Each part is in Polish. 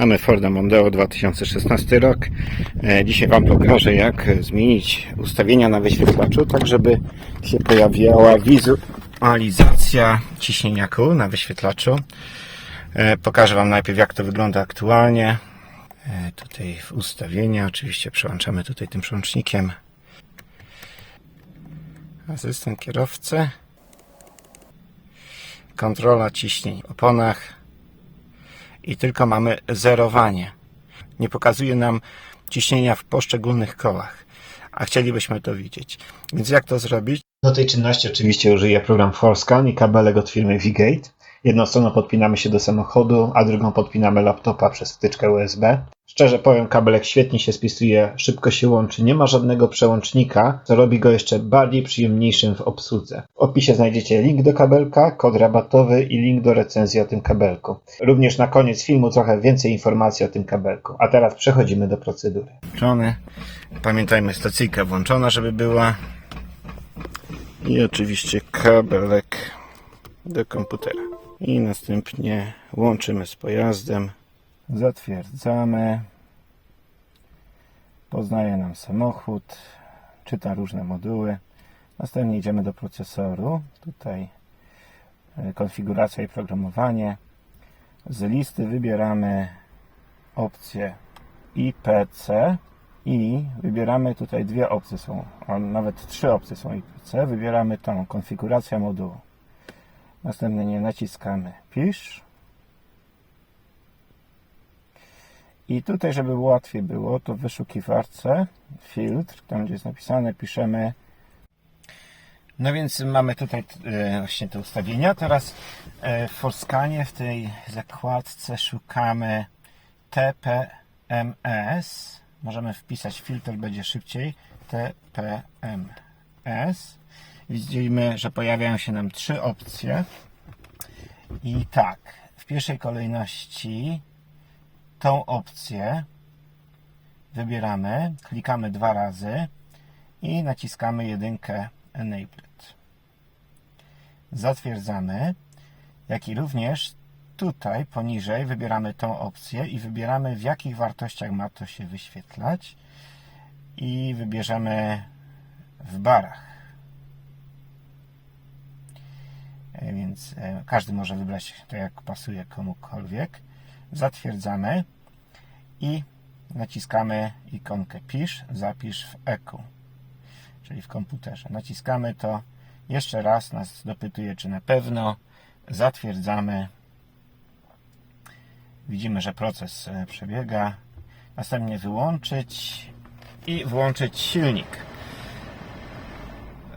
Mamy Forda Mondeo 2016 rok. E, Dzisiaj Wam pokażę jak zmienić ustawienia na wyświetlaczu, tak żeby się pojawiała wizualizacja ciśnienia kół na wyświetlaczu. E, Pokażę Wam najpierw jak to wygląda aktualnie. E, Tutaj w ustawienia, oczywiście przełączamy tutaj tym przełącznikiem. Asystent kierowcy. Kontrola ciśnień w oponach i tylko mamy zerowanie. Nie pokazuje nam ciśnienia w poszczególnych kołach, a chcielibyśmy to widzieć. Więc jak to zrobić? Do tej czynności oczywiście użyję program Forscan i kabelek od firmy V-Gate. Jedną stroną podpinamy się do samochodu, a drugą podpinamy laptopa przez wtyczkę USB. Szczerze powiem, kabelek świetnie się spisuje, szybko się łączy, nie ma żadnego przełącznika, co robi go jeszcze bardziej przyjemniejszym w obsłudze. W opisie znajdziecie link do kabelka, kod rabatowy i link do recenzji o tym kabelku. Również na koniec filmu trochę więcej informacji o tym kabelku. A teraz przechodzimy do procedury. Włączony. Pamiętajmy, stacyjka włączona, żeby była. I oczywiście kabelek do komputera. I następnie łączymy z pojazdem. Zatwierdzamy. Poznaje nam samochód. Czyta różne moduły. Następnie idziemy do procesoru. Tutaj e, konfiguracja i programowanie. Z listy wybieramy opcję IPC i wybieramy tutaj dwie opcje są, a nawet trzy opcje są IPC. Wybieramy tą konfiguracja modułu. Następnie naciskamy pisz. I tutaj, żeby łatwiej było, to w wyszukiwarce filtr, tam gdzie jest napisane, piszemy. No więc mamy tutaj e, właśnie te ustawienia. Teraz e, w Forscanie w tej zakładce szukamy TPMS. Możemy wpisać filtr, będzie szybciej. TPMS. Widzimy, że pojawiają się nam trzy opcje. I tak, w pierwszej kolejności tą opcję wybieramy, klikamy dwa razy i naciskamy jedynkę Enabled. Zatwierdzamy, jak i również tutaj poniżej wybieramy tą opcję i wybieramy w jakich wartościach ma to się wyświetlać i wybierzemy w barach. Więc e, każdy może wybrać to jak pasuje komukolwiek. Zatwierdzamy i naciskamy ikonkę pisz, zapisz w EQ, czyli w komputerze. Naciskamy to jeszcze raz, nas dopytuje czy na pewno. Zatwierdzamy. Widzimy, że proces e, przebiega. Następnie wyłączyć i włączyć silnik.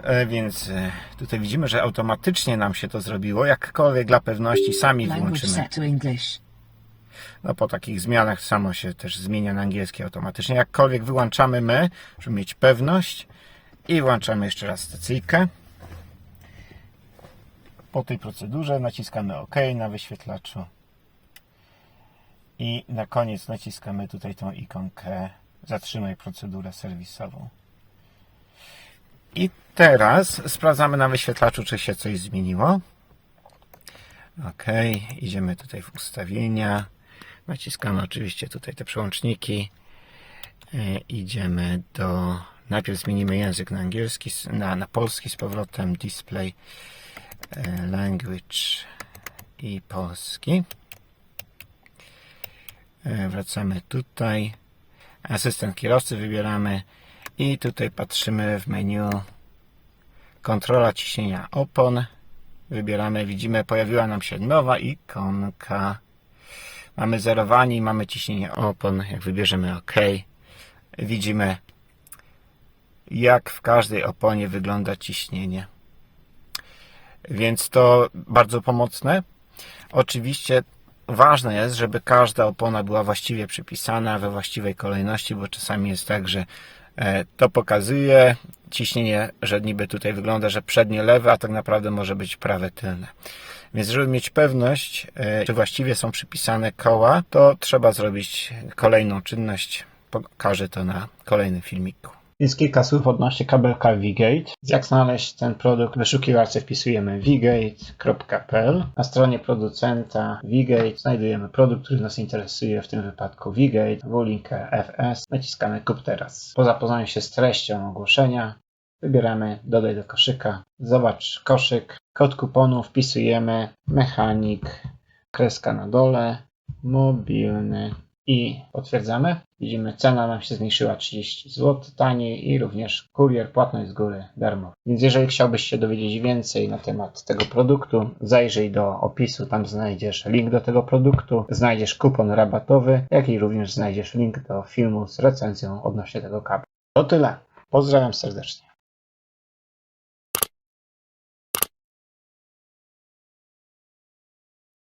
E, Więc e, tutaj widzimy, że automatycznie nam się to zrobiło. Jakkolwiek dla pewności sami włączymy. No po takich zmianach samo się też zmienia na angielski automatycznie. Jakkolwiek wyłączamy my, żeby mieć pewność i włączamy jeszcze raz stacyjkę. Po tej procedurze naciskamy OK na wyświetlaczu i na koniec naciskamy tutaj tą ikonkę zatrzymaj procedurę serwisową. I teraz sprawdzamy na wyświetlaczu, czy się coś zmieniło. OK, idziemy tutaj w ustawienia. Naciskamy oczywiście tutaj te przełączniki. E, idziemy do. Najpierw zmienimy język na angielski, na, na polski z powrotem. Display e, language i polski. E, Wracamy tutaj. Asystent kierowcy wybieramy i tutaj patrzymy w menu kontrola ciśnienia opon. Wybieramy, widzimy, pojawiła nam się nowa ikonka. Mamy zerowanie i mamy ciśnienie opon. Jak wybierzemy OK, widzimy jak w każdej oponie wygląda ciśnienie. Więc to bardzo pomocne. Oczywiście ważne jest, żeby każda opona była właściwie przypisana we właściwej kolejności, bo czasami jest tak, że to pokazuje ciśnienie, że niby tutaj wygląda, że przednie lewe, a tak naprawdę może być prawe tylne. Więc żeby mieć pewność, e, czy właściwie są przypisane koła, to trzeba zrobić kolejną czynność. Pokażę to na kolejnym filmiku. Więc kilka słów odnośnie kabelka Vigate. Jak znaleźć ten produkt? W wyszukiwarce wpisujemy vigate.pl. Na stronie producenta Vigate znajdujemy produkt, który nas interesuje, w tym wypadku Vigate, w-linkę FS. Naciskamy kup teraz. Po zapoznaniu się z treścią ogłoszenia wybieramy dodaj do koszyka. Zobacz koszyk. Kod kuponu wpisujemy mechanik, kreska na dole, mobilny i potwierdzamy. Widzimy, cena nam się zmniejszyła 30 zł taniej i również kurier, płatność z góry darmo. Więc jeżeli chciałbyś się dowiedzieć więcej na temat tego produktu, zajrzyj do opisu, tam znajdziesz link do tego produktu, znajdziesz kupon rabatowy, jak i również znajdziesz link do filmu z recenzją odnośnie tego kabla. To tyle. Pozdrawiam serdecznie.